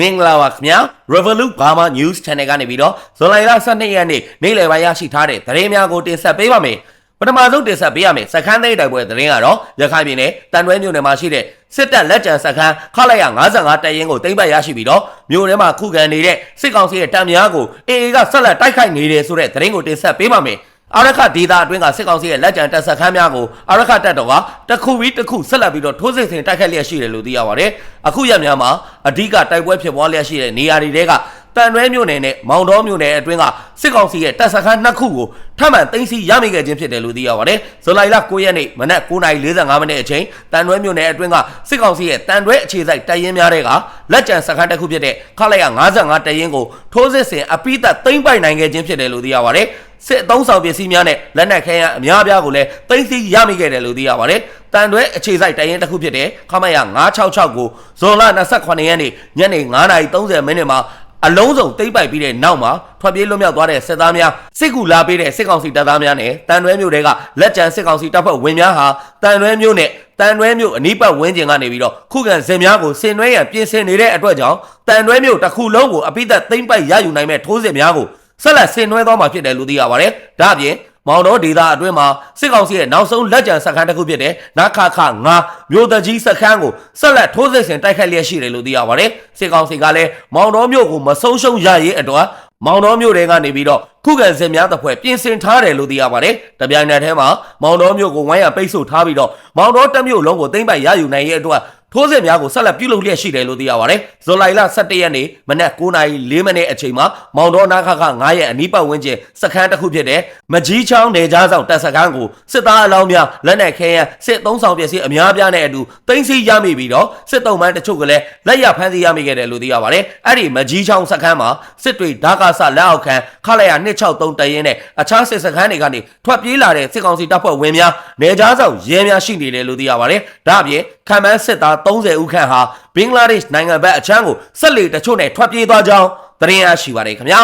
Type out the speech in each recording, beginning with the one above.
မင်္ဂလာပါခင်ဗျာ Revolut Burma News Channel ကနေပြီးတော့ဇွန်လလ12ရက်နေ့နေ့လယ်ပိုင်းရရှိထားတဲ့သတင်းများကိုတင်ဆက်ပေးပါမယ်ပထမဆုံးတင်ဆက်ပေးရမယ်စခန်းသိမ်းတိုက်ပွဲသတင်းကတော့ရခိုင်ပြည်နယ်တန်တွဲမြို့နယ်မှာရှိတဲ့စစ်တပ်လက်ကျန်စခန်းခလိုက်ရ55တပ်ရင်းကိုသိမ်းပိုက်ရရှိပြီးတော့မြို့ထဲမှာခုခံနေတဲ့စစ်ကောင်စီရဲ့တပ်များကို AA ကဆက်လက်တိုက်ခိုက်နေတယ်ဆိုတဲ့သတင်းကိုတင်ဆက်ပေးပါမယ် အာရခဒေတာအတွင်းကစစ်ကောင်စီရဲ့လက်ကျန်တပ်စခန်းများကိုအာရခတပ်တော်ကတစ်ခုပြီးတစ်ခုဆက်လက်ပြီးတော့ထိုးစစ်ဆင်တိုက်ခိုက်လျက်ရှိတယ်လို့သိရပါတယ်။အခုရက်များမှာအဓိကတိုက်ပွဲဖြစ်ပွားလျက်ရှိတဲ့နေရာတွေကတန်ရွဲမြို့နယ်နဲ့မောင်တော်မြို့နယ်အတွင်းကစစ်ကောင်စီရဲ့တပ်စခန်းနှစ်ခုကိုထပ်မံသိမ်းဆည်းရမိခဲ့ခြင်းဖြစ်တယ်လို့သိရပါတယ်။ဇူလိုင်လ9ရက်နေ့မနက်9:45မိနစ်အချိန်တန်ရွဲမြို့နယ်အတွင်းကစစ်ကောင်စီရဲ့တန်ရွဲအခြေစိုက်တပ်ရင်းများတွေကလက်ကျန်စခန်းတစ်ခုဖြစ်တဲ့ခလိုက်ရ55တပ်ရင်းကိုထိုးစစ်ဆင်အပိသက်သိမ်းပိုက်နိုင်ခဲ့ခြင်းဖြစ်တယ်လို့သိရပါတယ်။ စစ်အုံဆောင်ပစ္စည်းများနဲ့လက်နက်ခဲယမ်းအများအပြားကိုလည်းသိမ်းဆည်းရမိခဲ့တယ်လို့သိရပါတယ်။တန်တွဲအခြေစိုက်တိုင်ရင်တစ်ခုဖြစ်တဲ့ခမရ966ကိုဇွန်လ28ရက်နေ့ညနေ9:30မိနစ်မှာအလုံးစုံတိမ့်ပိုက်ပြီးတဲ့နောက်မှာထွက်ပြေးလွတ်မြောက်သွားတဲ့စစ်သားများစစ်ကူလာပေးတဲ့စစ်ကောင်စီတပ်သားများနဲ့တန်တွဲမြို့တွေကလက်ကျန်စစ်ကောင်စီတပ်ဖွဲ့ဝင်များဟာတန်တွဲမြို့နဲ့တန်တွဲမြို့အနီးပတ်ဝန်းကျင်ကနေပြီးတော့ခုခံစင်များကိုဆင်နွှဲရန်ပြင်ဆင်နေတဲ့အတွက်ကြောင့်တန်တွဲမြို့တစ်ခုလုံးကိုအပိသက်သိမ့်ပိုက်ရယူနိုင်မဲ့ထိုးစစ်များကို ဆက်လက်ဆင်နွှဲသွားမှာဖြစ်တယ်လို့သိရပါတယ်။ဒါ့အပြင်မောင်တော်ဒေသအတွင်းမှာစစ်ကောင်စီရဲ့နောက်ဆုံးလက်ကျန်စခန်းတစ်ခုဖြစ်တဲ့နခခ9မြို့တကြီးစခန်းကိုဆက်လက်ထိုးစစ်ဆင်တိုက်ခိုက်လျက်ရှိတယ်လို့သိရပါတယ်စစ်ကောင်စီကလည်းမောင်တော်မြို့ကိုမဆုံးရှုံးရရေးအတွက်မောင်တော်မြို့တွေကနေပြီးတော့ခုခံစစ်များတစ်ဖွဲ့ပြင်ဆင်ထားတယ်လို့သိရပါတယ်။တပြိုင်နက်တည်းမှာမောင်တော်မြို့ကိုဝိုင်းရပိတ်ဆို့ထားပြီးတော့မောင်တော်တက်မြို့လုံးကိုသိမ့်ပိုက်ရယူနိုင်ရဲ့အတွက် ထိုးစစ်များကိုဆက်လက်ပြုလုပ်လျက်ရှိတယ်လို့သိရပါတယ်။ဇွန်လလ17ရက်နေ့မနက်9:04မိနစ်အချိန်မှာမောင်တော်နာခခ9ရဲ့အနီးပတ်ဝန်းကျင်စခန်းတစ်ခုဖြစ်တဲ့မကြီးချောင်းနေကြားဆောင်တပ်စခန်းကိုစစ်သားအလောင်းများလက်နက်ခဲယမ်းစစ်သုံးဆောင်ပစ္စည်းအများပြားနဲ့အတူတင်စီရမိပြီးတော့စစ်တုံးမှန်းတချို့ကလည်းလက်ရဖမ်းဆီးရမိခဲ့တယ်လို့သိရပါတယ်။အဲ့ဒီမကြီးချောင်းစခန်းမှာစစ်တွေဓာကဆလက်အောက်ခံခလိုက်ရ263တရင်နဲ့အခြားစစ်စခန်းတွေကနေထွက်ပြေးလာတဲ့စစ်ကောင်စီတပ်ဖွဲ့ဝင်များနေကြားဆောင်ရဲများရှိနေတယ်လို့သိရပါတယ်။ဒါ့အပြင် ခံမှန်းစစ်သား30ဦးခန့်ဟာဘင်္ဂလားဒေ့ရှ်နိုင်ငံဘက်အချမ်းကိုဆက်လက်တချို့နဲ့ထွက်ပြေးသွားကြောင်းသတင်းရရှိပါတယ်ခင်ဗျာ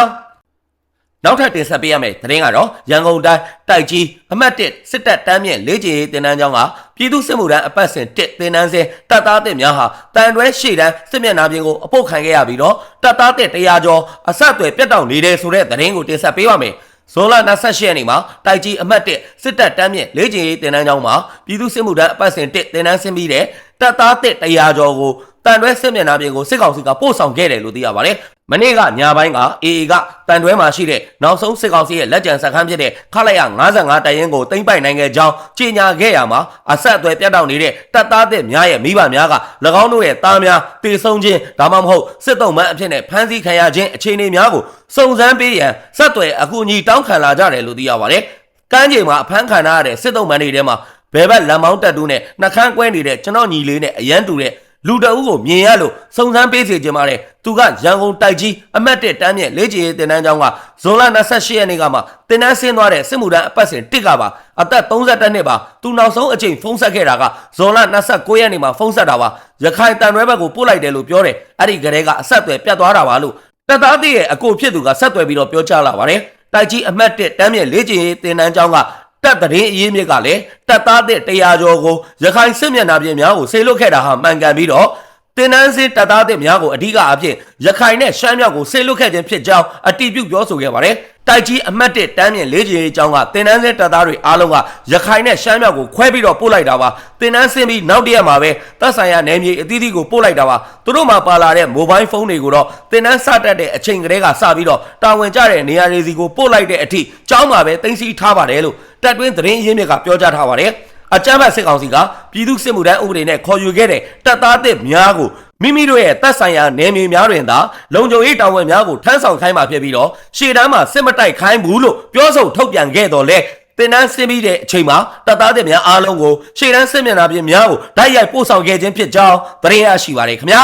နောက်ထပ်တင်ဆက်ပေးရမယ့်သတင်းကတော့ရန်ကုန်တိုင်းတိုက်ကြီးအမှတ်1စစ်တပ်တမ်းမြင့်လေးချီတင်နန်းကျောင်းကပြည်သူစစ်မှုထမ်းအပတ်စဉ်1တင်နန်းစဉ်တပ်သားတင်များဟာတန်တွဲရှေ့တန်းစစ်မျက်နှာပြင်ကိုအပုတ်ခံခဲ့ရပြီးတော့တပ်သားတင်100ကျော်အဆက်အသွယ်ပြတ်တောက်နေတဲ့ဆိုတဲ့သတင်းကိုတင်ဆက်ပေးပါမယ် ဇွန်လ28ရက်နေ့မှာတိုက်ကြီးအမှတ်1စစ်တပ်တမ်းမြင့်လေးချီတင်နန်းကျောင်းမှာပြည်သူစစ်မှုထမ်းအပတ်စဉ်1တင်နန်းဆင်းပြီးတဲ့ တပ်သားတစ်100ကျော်ကိုတန်တွဲစစ်မျက်နှာပြင်ကိုစစ်ကောင်စီကပို့ဆောင်ခဲ့တယ်လို့သိရပါတယ်။မနေ့ကညပိုင်းက AA ကတန်တွဲမှာရှိတဲ့နောက်ဆုံးစစ်ကောင်စီရဲ့လက်ကျန်စခန်းဖြစ်တဲ့ခလိုက်ရ55တရင်ကိုတင်ပိုက်နိုင်ခဲ့ကြောင်းကြေညာခဲ့ရမှာအဆက်အသွယ်ပြတ်တောက်နေတဲ့တပ်သားတစ်များရဲ့မိဘများက၎င်းတို့ရဲ့သားများတေဆုံးခြင်းဒါမှမဟုတ်စစ်တုံးမှန်းအဖြစ်နဲ့ဖမ်းဆီးခံရခြင်းအခြေအနေများကိုစုံစမ်းပေးရန်ဆက်သွယ်အကူအညီတောင်းခံလာကြတယ်လို့သိရပါတယ်။ကမ်းခြေမှာအဖမ်းခံရတဲ့စစ်တုံးမှန်းတွေထဲမှာ ဘယ်ဘက်လမ်းမောင်းတက်တူးနဲ့နှခမ်းကွဲနေတဲ့ကျွန်တော်ညီလေးနဲ့အရန်တူတဲ့လူတအုပ်ကိုမြင်ရလို့စုံစမ်းပေးစေချင်ပါတယ်သူကရန်ကုန်တိုက်ကြီးအမတ်1တန်းမြင့်လေးချီတင်တန်းကျောင်းကဇွန်လ28ရက်နေ့ကမှတင်တန်းဆင်းသွားတဲ့စစ်မှုထမ်းအပတ်စဉ်တစ်ကပါအသက်32နှစ်ပါသူနောက်ဆုံးအချိန်ဖုန်းဆက်ခဲ့တာကဇွန်လ29ရက်နေ့မှာဖုန်းဆက်တာပါရခိုင်တန်ရွဲဘက်ကိုပို့လိုက်တယ်လို့ပြောတယ်အဲ့ဒီကလေးကအဆက်အသွယ်ပြတ်သွားတာပါလို့တပ်သားတည်းရဲ့အကိုဖြစ်သူကဆက်သွယ်ပြီးတော့ပြောကြားလာပါတယ်တိုက်ကြီးအမတ်1တန်းမြင့်လေးချီတင်တန်းကျောင်းက တပ်တရင်အရေးမြစ်ကလည်းတပ်သားတဲ့တရားကျော်ကိုရခိုင်စစ်မျက်နှာပြင်များကိုဆေလွတ်ခဲ့တာဟာမှန်ကန်ပြီးတော့တင်နန်းစင်းတပ်သားတဲ့များကိုအဓိကအဖြစ်ရခိုင်နဲ့ရှမ်းမြောက်ကိုဆေလွတ်ခဲ့ခြင်းဖြစ်ကြောင်းအတိပြုပြောဆိုခဲ့ပါတယ် တိုက်ကြီးအမတ်1တန်းမြင့်လေးချီအကြောင်းကတင်နန်းစင်းတပ်သားတွေအားလုံးကရခိုင်နဲ့ရှမ်းမြောက်ကိုခွဲပြီးတော့ပို့လိုက်တာပါတင်နန်းစင်းပြီးနောက်တရက်မှာပဲတပ်ဆိုင်ရာနယ်မြေအသီးသီးကိုပို့လိုက်တာပါသူတို့မှာပါလာတဲ့မိုဘိုင်းဖုန်းတွေကိုတော့တင်နန်းစတက်တဲ့အချိန်ကလေးကစပြီးတော့တာဝန်ကျတဲ့နေရာတွေစီကိုပို့လိုက်တဲ့အထိကြောင်းမှာပဲတင်စီထားပါတယ်လို့တပ်တွင်းသတင်းရင်းမြစ်ကပြောကြားထားပါတယ်အကြမ်းဖက်စစ်ကောင်စီကပြည်သူစစ်မှုထမ်းဥပဒေနဲ့ခေါ်ယူခဲ့တဲ့တပ်သားသစ်များကို မိမိတို့ရဲ့တပ်ဆိုင်ရာနယ်မြေများတွင်သာလုံခြုံရေးတာဝန်များကိုထမ်းဆောင်ခိုင်းမှာဖြစ်ပြီးတော့ရှေ့တန်းမှာစစ်မတိုက်ခိုင်းဘူးလို့ပြောဆိုထုတ်ပြန်ခဲ့တော်လဲတင်နန်းဆင်းပြီးတဲ့အချိန်မှာတပ်သားတွေများအားလုံးကိုရှေ့တန်းစစ်မျက်နှာပြင်များကိုဓာတ်ရိုက်ပို့ဆောင်ခဲ့ခြင်းဖြစ်ကြောင်းသတင်းရရှိပါရခင်ဗျာ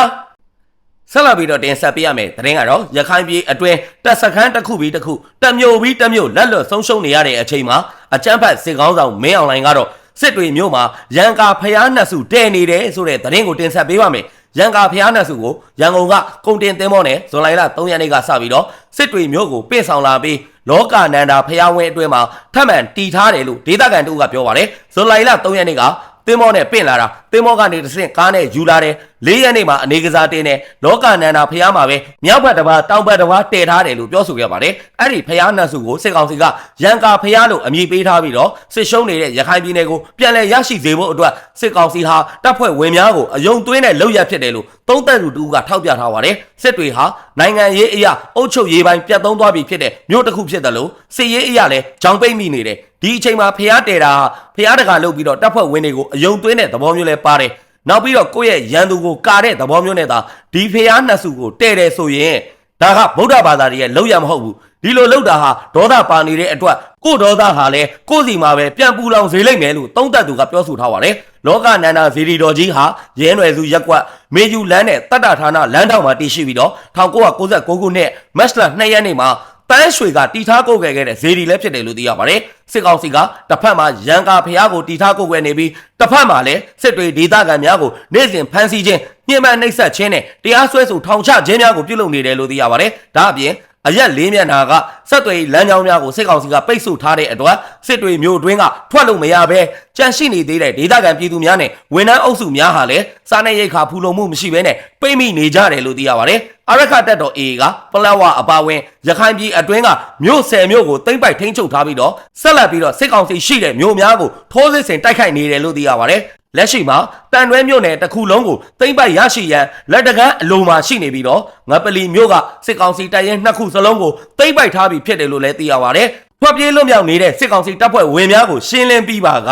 ဆက်လက်ပြီးတော့တင်ဆက်ပေးရမယ်သတင်းကတော့ရခိုင်ပြည်အတွင်းတပ်စခန်းတစ်ခုပြီးတစ်ခုတက်မျိုးပြီးတက်မျိုးလက်လွတ်ဆုံးရှုံးနေရတဲ့အချိန်မှာအကြမ်းဖက်စစ်ကောင်းဆောင်မင်းအောင်လှိုင်ကတော့စစ်တွေမျိုးမှာရန်ကာဖျားနှက်စုတဲနေတယ်ဆိုတဲ့သတင်းကိုတင်ဆက်ပေးပါမယ် ရန်ကာဖျားနှက်စုကိုရန်ကုန်ကကုန်တင်သင်းမောနဲ့ဇွန်လလ3ရက်နေ့ကစပြီးတော့စစ်တွေမျိုးကိုပြင့်ဆောင်လာပြီးလောကနန္ဒာဖျားဝင်းအတွင်းမှာထပ်မံတီထားတယ်လို့ဒေသခံတို့ကပြောပါတယ်ဇွန်လ3ရက်နေ့ကသင်းမောနဲ့ပင့်လာတာသင်းမောကနေတစ်ဆင့်ကားနဲ့ယူလာတယ် ၄ရက်နေ့မှာအနေကစားတင်တဲ့လောကနန္ဒာဖျားမှာပဲမြောက်ဘက်တစ်ပါးတောင်ဘက်တစ်ပါးတည်ထားတယ်လို့ပြောဆိုခဲ့ပါတယ်အဲ့ဒီဖျားနတ်စုကိုစစ်ကောင်စီကရန်ကာဖျားလို့အမည်ပေးထားပြီးတော့စစ်ရှုံးနေတဲ့ရခိုင်ပြည်နယ်ကိုပြန်လည်ရရှိစေဖို့အတွက်စစ်ကောင်စီဟာတပ်ဖွဲ့ဝင်များကိုအယုံသွင်းတဲ့လုပ်ရဖြစ်တယ်လို့သုံးသပ်သူတူကထောက်ပြထားပါတယ်စစ်တွေဟာနိုင်ငံရေးအရာအုပ်ချုပ်ရေးပိုင်းပြတ်သုံးသွားပြီဖြစ်တဲ့မြို့တစ်ခုဖြစ်တယ်လို့စစ်ရေးအရာလည်းကြောင်ပိတ်မိနေတယ်ဒီအချိန်မှာဖျားတဲတာဟာဖျားတကာလုပ်ပြီးတော့တပ်ဖွဲ့ဝင်တွေကိုအယုံသွင်းတဲ့သဘောမျိုးလဲပါတယ် နောက်ပြီးတော့ကိုယ့်ရဲ့ရန်သူကိုကာတဲ့သဘောမျိုးနဲ့သာဒီဖျားနှစ်စုကိုတဲ့တယ်ဆိုရင်ဒါကဗုဒ္ဓဘာသာရဲ့လောက်ရမဟုတ်ဘူးဒီလိုလောက်တာဟာဒေါသပါနေတဲ့အတွက်ကို့ဒေါသဟာလည်းကို့စီမှာပဲပြန်ပူလောင်စေလိမ့်မယ်လို့သုံးသပ်သူကပြောဆိုထားပါတယ်လောကနန္ဒာဇီရီတော်ကြီးဟာရဲနွယ်စုရက်ကွက်မေယူလန်းနဲ့တတ္တဌာနလမ်းတောင်မှာတည်ရှိပြီးတော့1996ခုနှစ်မတ်လ2ရက်နေ့မှာ ပန်းရွှေကတီထားကုတ်ခဲ့တဲ့ဇေဒီလည်းဖြစ်တယ်လို့သိရပါတယ်စစ်ကောင်စီကတစ်ဖက်မှာရန်ကာဖျားကိုတီထားကုတ်ခဲ့နေပြီးတစ်ဖက်မှာလည်းစစ်တွေဒေသခံများကိုနေ့စဉ်ဖမ်းဆီးခြင်းညှဉ်းပန်းနှိပ်စက်ခြင်းနဲ့တရားစွဲဆိုထောင်ချခြင်းများကိုပြုလုပ်နေတယ်လို့သိရပါတယ်ဒါအပြင် အရက်လေးမျက်နှာကစက်တွေလမ်းကြောင်းများကိုစစ်ကောင်စီကပိတ်ဆို့ထားတဲ့အတွက်စစ်တွေမျိုးတွင်းကထွက်လို့မရဘဲကြန့်ရှိနေသေးတဲ့ဒေသခံပြည်သူများနဲ့ဝန်ထမ်းအုပ်စုများဟာလည်းစားနေရိတ်ခါဖူလုံမှုမရှိဘဲနဲ့ပိတ်မိနေကြတယ်လို့သိရပါတယ်အရခတက်တော် A ကပလက်ဝအပါဝင်ရခိုင်ပြည်အတွင်းကမြို့ဆယ်မြို့ကိုတိမ့်ပိုက်ထိန်းချုပ်ထားပြီးတော့ဆက်လက်ပြီးတော့စစ်ကောင်စီရှိတဲ့မြို့များကိုထိုးစစ်ဆင်တိုက်ခိုက်နေတယ်လို့သိရပါတယ် လက်ရှိမှာတန်တွဲမြို့နယ်တစ်ခုလုံးကိုတိမ့်ပိုက်ရရှိရန်လက်တကန်းအလုံးမှာရှိနေပြီးတော့ငပလီမြို့ကစစ်ကောင်စီတပ်ရင်နှစ်ခုစလုံးကိုတိမ့်ပိုက်ထားပြီးဖြစ်တယ်လို့လည်းသိရပါတယ်။ထွက်ပြေးလွတ်မြောက်နေတဲ့စစ်ကောင်စီတပ်ဖွဲ့ဝင်များကိုရှင်းလင်းပြီးပါက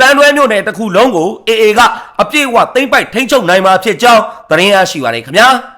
တန်တွဲမြို့နယ်တစ်ခုလုံးကို AA ကအပြည့်အဝတိမ့်ပိုက်ထိန်းချုပ်နိုင်မှာဖြစ်ကြောင်းသတင်းရရှိပါတယ်ခင်ဗျာ။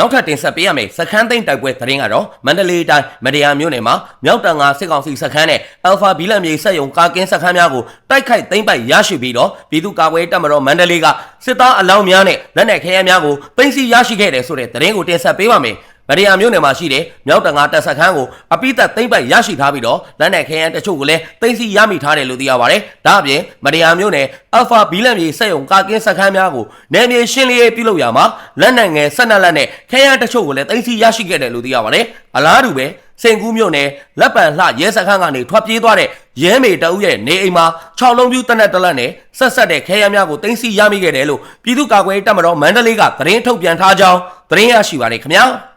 နောက်ထပ်တင်ဆက်ပေးရမယ့်စခန်းသိမ်းတိုက်ပွဲသတင်းကတော့မန္တလေးတိုင်းမရယာမြို့နယ်မှာမြောက်တန်ငါစစ်ကောင်စီစခန်းနဲ့အယ်ဖာဘီလန်မြေစက်ယုံကာကင်းစခန်းများကိုတိုက်ခိုက်သိမ်းပိုက်ရရှိပြီးတော့ပြည်သူ့ကာကွယ်ရေးတပ်မတော်မန္တလေးကစစ်သားအလောင်းများနဲ့လက်နက်ခဲယမ်းများကိုသိမ်းဆည်းရရှိခဲ့တယ်ဆိုတဲ့သတင်းကိုတင်ဆက်ပေးပါမယ်။ မရယာမြို့နယ်မှာရှိတဲ့မြောက်တန်ငါတပ်စခန်းကိုအပိသက်သိမ်းပိုက်ရရှိထားပြီးတော့လက်နက်ခဲယမ်းတချို့ကိုလည်းသိမ်းဆည်းရမိထားတယ်လို့သိရပါတယ်။ဒါအပြင်မရယာမြို့နယ်အယ်ဖာဘီလန်မြေစက်ယုံကာကင်းစခန်းများကိုနယ်မြေရှင်းလင်းရေးပြုလုပ်ရမှာလက်နက်ငယ်ဆက်နက်လက်နဲ့ခဲယမ်းတချို့ကိုလည်းသိမ်းဆည်းရရှိခဲ့တယ်လို့သိရပါတယ်။အလားတူပဲစင်ကူးမြို့နယ်လက်ပံလှရဲစခန်းကနေထွက်ပြေးသွားတဲ့ရဲမေတအုပ်ရဲ့နေအိမ်မှာ6လုံးပြူတနက်တလက်နဲ့ဆက်ဆက်တဲ့ခဲယမ်းများကိုသိမ်းဆည်းရမိခဲ့တယ်လို့ပြည်သူ့ကာကွယ်ရေးတပ်မတော်မန္တလေးကသတင်းထုတ်ပြန်ထားကြောင်းသတင်းရရှိပါတယ်ခင်ဗျာ။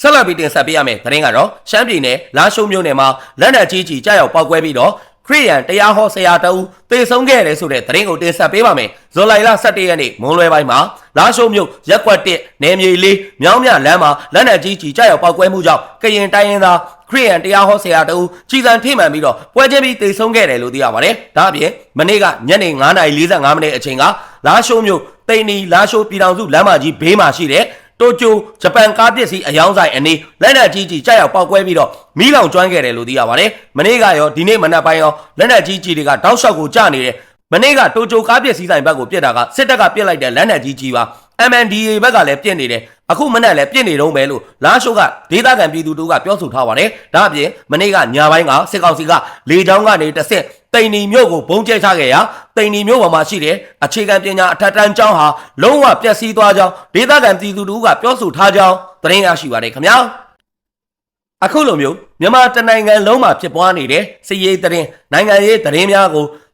ဆက်လက်ပြီးတင်ဆက်ပေးရမယ့်သတင်းကတော့ရှမ်းပြည်နယ်လာရှုံမြို့နယ်မှာလက်နက်ကြီးကြီးကြားရောက်ပောက်ကွဲပြီးတော့ခရီးရန်တရားဟောဆရာတဦးတေဆုံးခဲ့တယ်ဆိုတဲ့သတင်းကိုတင်ဆက်ပေးပါမယ်။ဇွန်လလ17ရက်နေ့မွန်းလွဲပိုင်းမှာလာရှုံမြို့ရက်ကွက်1နယ်မြေလေးမြောင်းမြလမ်းမှာလက်နက်ကြီးကြီးကြားရောက်ပောက်ကွဲမှုကြောင့်ကရင်တိုင်းရင်းသားခရီးရန်တရားဟောဆရာတဦးကြီးစံထိမှန်ပြီးတော့ပွဲချင်းပြီးတေဆုံးခဲ့တယ်လို့သိရပါတယ်။ဒါအပြင်မနေ့ကညနေ9:45မိနစ်အချိန်ကလာရှုံမြို့တိန်နီလာရှုပြည်တော်စုလမ်းမကြီးဘေးမှာရှိတဲ့ တိုကျိုဂျပန်ကားပစ္စည်းအယောင်းဆိုင်အနီးလက်နက်ကြီးကြီးကြောက်ရောက်ပောက်ကွဲပြီးတော့မီးလောင်ကျွမ်းခဲ့တယ်လို့သိရပါတယ်။မနေ့ကရောဒီနေ့မနက်ပိုင်းရောလက်နက်ကြီးကြီးတွေကတောက်လျှောက်ကိုကျနေတယ်။ မနေ့ကတိုကျိုကားပစ္စည်းဆိုင်ဘက်ကိုပြစ်တာကစစ်တပ်ကပြစ်လိုက်တဲ့လက်နက်ကြီးကြီးပါ။ MNDA ဘက်ကလည်းပြစ်နေတယ်။အခုမနက်လည်းပြစ်နေတော့ပဲလို့လာရှိုးကဒေသခံပြည်သူတို့ကပြောဆိုထားပါတယ်။ဒါအပြင်မနေ့ကညပိုင်းကစစ်ကောင်စီကလေကြောင်းကနေတစ်ဆက်တိန်နီမြို့ကိုဘုံကျဲချခဲ့ရာတိန်နီမြို့ပေါ်မှာရှိတဲ့အခြေခံပညာအထက်တန်းကျောင်းဟာလုံးဝပျက်စီးသွားကြောင်းဒေသခံပြည်သူတို့ကပြောဆိုထားကြောင်းသတင်းရရှိပါတယ်ခင်ဗျာအခုလိုမျိုးမြန်မာတနိုင်ငံလုံးမှာဖြစ်ပွားနေတဲ့စစ်ရေးသတင်းနိုင်ငံရေးသတင်းများကို